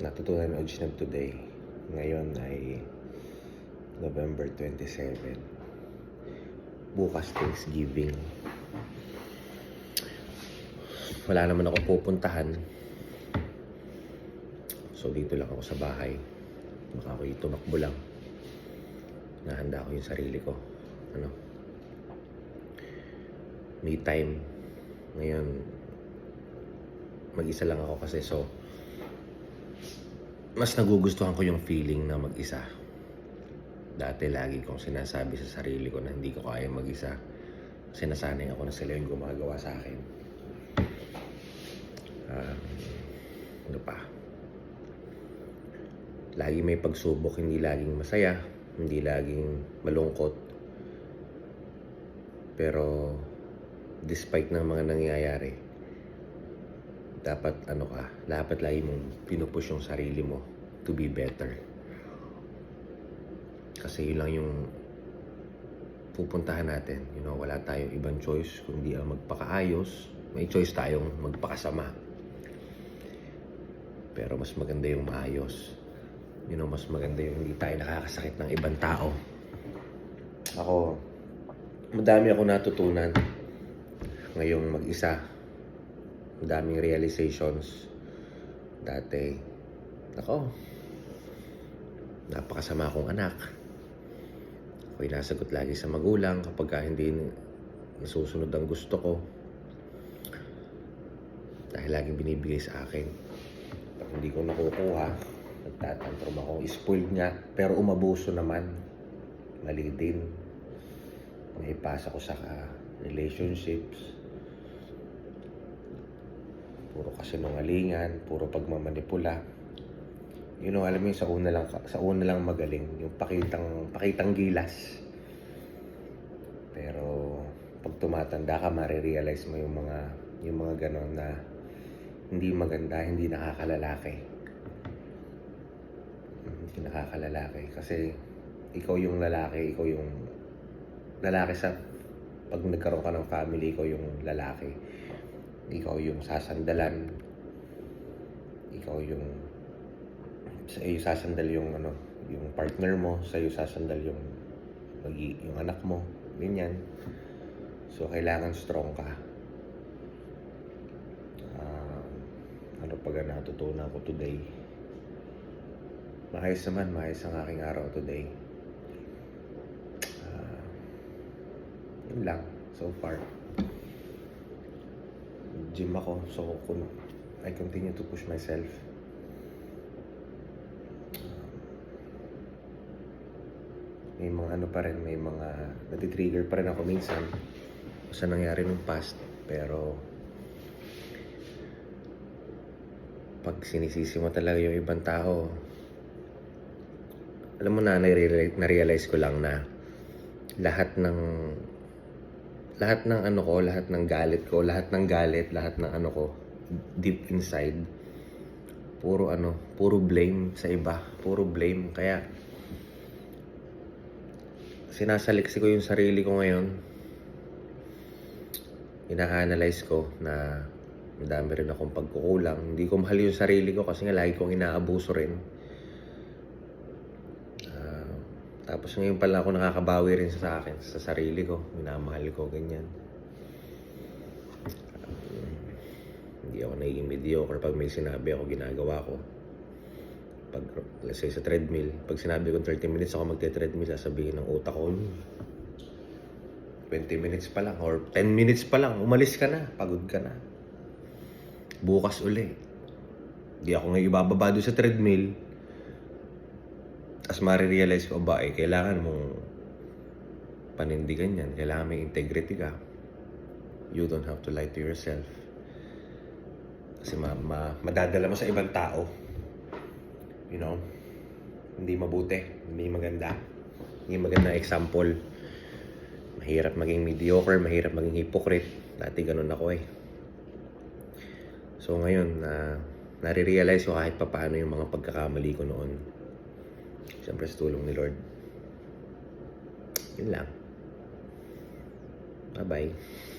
natutunan ni Ojnab today. Ngayon ay November 27. Bukas Thanksgiving. Wala naman ako pupuntahan. So dito lang ako sa bahay. Baka ako tumakbo lang. Nahanda ko yung sarili ko. Ano? Me time. Ngayon, mag-isa lang ako kasi so mas nagugustuhan ko yung feeling na mag-isa. Dati lagi kong sinasabi sa sarili ko na hindi ko kaya mag-isa. Sinasanay ako na sila yung gumagawa sa akin. Um, ano pa? Lagi may pagsubok, hindi laging masaya, hindi laging malungkot. Pero despite ng mga nangyayari, dapat ano ka, dapat lagi mong pinupush yung sarili mo to be better. Kasi yun lang yung pupuntahan natin. You know, wala tayong ibang choice kundi ang magpakaayos. May choice tayong magpakasama. Pero mas maganda yung maayos. You know, mas maganda yung hindi tayo nakakasakit ng ibang tao. Ako, madami ako natutunan ngayong mag-isa ang daming realizations dati. Ako, napakasama akong anak. Ako'y nasagot lagi sa magulang kapag ka hindi nasusunod ang gusto ko. Dahil laging binibigay sa akin. Pag hindi ko nakukuha, nagtatantrum ako. Spoiled nga, pero umabuso naman. Mali din. Naipasa ko sa ah, relationships puro kasinungalingan, puro pagmamanipula. You know, alam mo yung sa una lang, sa una lang magaling, yung pakitang, pakitang gilas. Pero, pag tumatanda ka, marirealize mo yung mga, yung mga ganon na hindi maganda, hindi nakakalalaki. Hindi nakakalalaki. Kasi, ikaw yung lalaki, ikaw yung lalaki sa pag nagkaroon ka ng family, ikaw yung lalaki ikaw yung sasandalan ikaw yung sa iyo sasandal yung ano yung partner mo sa iyo sasandal yung yung anak mo ganyan so kailangan strong ka Ah, ano pa ga natutunan ko today maayos naman maayos ang aking araw today Ah, yun lang so far gym ako. So, kung I continue to push myself. May mga ano pa rin, may mga natitrigger pa rin ako minsan sa nangyari nung past. Pero, pag sinisisi mo talaga yung ibang tao, alam mo na, nare- na-realize ko lang na lahat ng lahat ng ano ko, lahat ng galit ko, lahat ng galit, lahat ng ano ko, deep inside, puro ano, puro blame sa iba, puro blame. Kaya, sinasaliksi ko yung sarili ko ngayon. Ina-analyze ko na madami rin akong pagkukulang. Hindi ko mahal yung sarili ko kasi nga lagi kong inaabuso rin. Ah, tapos ngayon pala ako nakakabawi rin sa akin, sa sarili ko. Minamahal ko, ganyan. Um, hindi ako naging mediocre pag may sinabi ako, ginagawa ko. Pag, say, sa treadmill, pag sinabi ko 30 minutes ako magte-treadmill, sasabihin ng utak ko, "Hmm, 20 minutes pa lang, or 10 minutes pa lang, umalis ka na, pagod ka na. Bukas uli. Hindi ako ngayon ibababa doon sa treadmill, tapos marirealize ko ba, eh, kailangan mong panindigan yan. Kailangan may integrity ka. You don't have to lie to yourself. Kasi ma, ma, madadala mo sa ibang tao. You know? Hindi mabuti. Hindi maganda. Hindi maganda example. Mahirap maging mediocre. Mahirap maging hypocrite. Dati ganun ako eh. So ngayon, na nare-realize ko kahit papaano yung mga pagkakamali ko noon. Siyempre sa tulong ni Lord. Yun lang. Bye-bye.